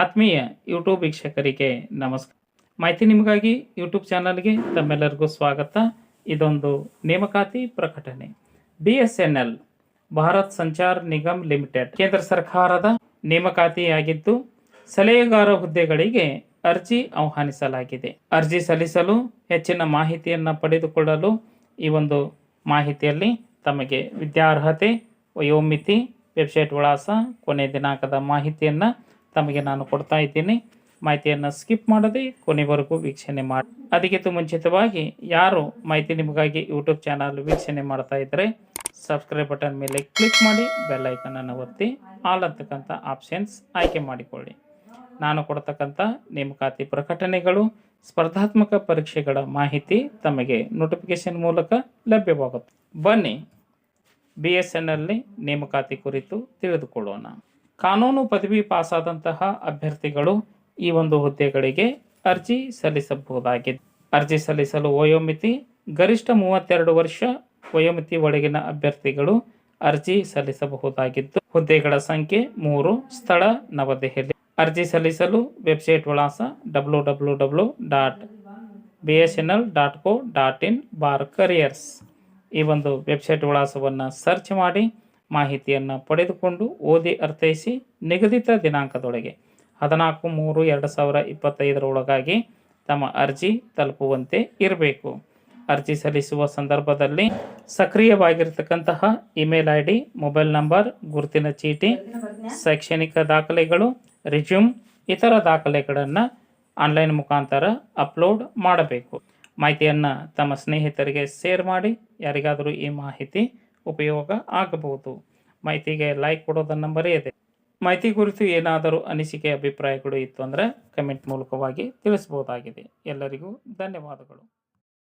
ಆತ್ಮೀಯ ಯೂಟ್ಯೂಬ್ ವೀಕ್ಷಕರಿಗೆ ನಮಸ್ಕಾರ. ಮಾಹಿತಿ ನಿಮಗಾಗಿ ಯೂಟ್ಯೂಬ್ ಚಾನಲ್ಗೆ ತಮ್ಮೆಲ್ಲರಿಗೂ ಸ್ವಾಗತ. ಇದೊಂದು ನೇಮಕಾತಿ ಪ್ರಕಟಣೆ. B S N L, Bharat Sanchar Nigam limited, ಕೇಂದ್ರ ಸರ್ಕಾರದ ನೇಮಕಾತಿಯಾಗಿದ್ದು, ಸಲಹೆಗಾರ ಹುದ್ದೆಗಳಿಗೆ ಅರ್ಜಿ ಆಹ್ವಾನಿಸಲಾಗಿದೆ. ಅರ್ಜಿ ಸಲ್ಲಿಸಲು ಹೆಚ್ಚಿನ ಮಾಹಿತಿಯನ್ನು ಪಡೆದುಕೊಳ್ಳಲು ಈ ಒಂದು ಮಾಹಿತಿಯಲ್ಲಿ ತಮಗೆ ವಿದ್ಯಾರ್ಹತೆ, ವಯೋಮಿತಿ, ವೆಬ್ಸೈಟ್ ವಿಳಾಸ, ಕೊನೆ ದಿನಾಂಕದ ಮಾಹಿತಿಯನ್ನು ತಮಗೆ ನಾನು ಕೊಡ್ತಾ ಇದ್ದೀನಿ. ಮಾಹಿತಿಯನ್ನು ಸ್ಕಿಪ್ ಮಾಡದೆ ಕೊನೆವರೆಗೂ ವೀಕ್ಷಣೆ ಮಾಡಿ. ಅದಕ್ಕಿಂತ ಮುಂಚಿತವಾಗಿ ಯಾರು ಮಾಹಿತಿ ನಿಮಗಾಗಿ ಯೂಟ್ಯೂಬ್ ಚಾನಲ್ ವೀಕ್ಷಣೆ ಮಾಡ್ತಾ ಇದ್ದರೆ ಸಬ್ಸ್ಕ್ರೈಬ್ ಬಟನ್ ಮೇಲೆ ಕ್ಲಿಕ್ ಮಾಡಿ ಬೆಲ್ಲೈಕನನ್ನು ಒತ್ತಿ ಆಲ್ ಅಂತಕ್ಕಂಥ ಆಪ್ಷನ್ಸ್ ಆಯ್ಕೆ ಮಾಡಿಕೊಳ್ಳಿ. ನಾನು ಕೊಡ್ತಕ್ಕಂಥ ನೇಮಕಾತಿ ಪ್ರಕಟಣೆಗಳು, ಸ್ಪರ್ಧಾತ್ಮಕ ಪರೀಕ್ಷೆಗಳ ಮಾಹಿತಿ ತಮಗೆ ನೋಟಿಫಿಕೇಶನ್ ಮೂಲಕ ಲಭ್ಯವಾಗುತ್ತೆ ಬನ್ನಿ ಬಿ ಎಸ್ ಎನ್ ಅಲ್ಲಿ ನೇಮಕಾತಿ ಕುರಿತು ತಿಳಿದುಕೊಳ್ಳೋಣ. ಕಾನೂನು ಪದವಿ ಪಾಸಾದಂತಹ ಅಭ್ಯರ್ಥಿಗಳು ಈ ಒಂದು ಹುದ್ದೆಗಳಿಗೆ ಅರ್ಜಿ ಸಲ್ಲಿಸಬಹುದಾಗಿದೆ. ಅರ್ಜಿ ಸಲ್ಲಿಸಲು ವಯೋಮಿತಿ, ಗರಿಷ್ಠ ಮೂವತ್ತೆರಡು ವರ್ಷ, ವಯೋಮಿತಿ ಒಳಗಿನ ಅಭ್ಯರ್ಥಿಗಳು ಅರ್ಜಿ ಸಲ್ಲಿಸಬಹುದಾಗಿದ್ದು, ಹುದ್ದೆಗಳ ಸಂಖ್ಯೆ ಮೂರು, ಸ್ಥಳ, ನವದೆಹಲಿ. ಅರ್ಜಿ ಸಲ್ಲಿಸಲು ವೆಬ್ಸೈಟ್ ವಿಳಾಸ W W W dot B S N L dot co dot in bar careers. ಈ ಒಂದು ವೆಬ್ಸೈಟ್ ವಿಳಾಸವನ್ನು ಸರ್ಚ್ ಮಾಡಿ ಮಾಹಿತಿಯನ್ನು ಪಡೆದುಕೊಂಡು ಓದಿ ಅರ್ಥೈಸಿ ನಿಗದಿತ ದಿನಾಂಕದೊಳಗೆ ಹದಿನಾಲ್ಕು ಮೂರು ಎರಡು ಸಾವಿರ ಇಪ್ಪತ್ತೈದರೊಳಗಾಗಿ ತಮ್ಮ ಅರ್ಜಿ ತಲುಪುವಂತೆ ಇರಬೇಕು. ಅರ್ಜಿ ಸಲ್ಲಿಸುವ ಸಂದರ್ಭದಲ್ಲಿ ಸಕ್ರಿಯವಾಗಿರ್ತಕ್ಕಂತಹ email I D mobile number, ಗುರುತಿನ ಚೀಟಿ, ಶೈಕ್ಷಣಿಕ ದಾಖಲೆಗಳು ರಿಜ್ಯೂಮ್ ಇತರ ದಾಖಲೆಗಳನ್ನು ಆನ್ಲೈನ್ ಮುಖಾಂತರ ಅಪ್ಲೋಡ್ ಮಾಡಬೇಕು. ಮಾಹಿತಿಯನ್ನು ತಮ್ಮ ಸ್ನೇಹಿತರಿಗೆ ಶೇರ್ ಮಾಡಿ, ಯಾರಿಗಾದರೂ ಈ ಮಾಹಿತಿ ಉಪಯೋಗ ಆಗಬಹುದು. ಮಾಹಿತಿಗೆ ಲೈಕ್ ಕೊಡೋದ ನಂಬರೇ ಇದೆ. ಮಾಹಿತಿ ಕುರಿತು ಏನಾದರೂ ಅನಿಸಿಕೆ, ಅಭಿಪ್ರಾಯಗಳು ಇತ್ತು ಅಂದರೆ ಕಮೆಂಟ್ ಮೂಲಕವಾಗಿ ತಿಳಿಸ್ಬೋದಾಗಿದೆ ಎಲ್ಲರಿಗೂ ಧನ್ಯವಾದಗಳು.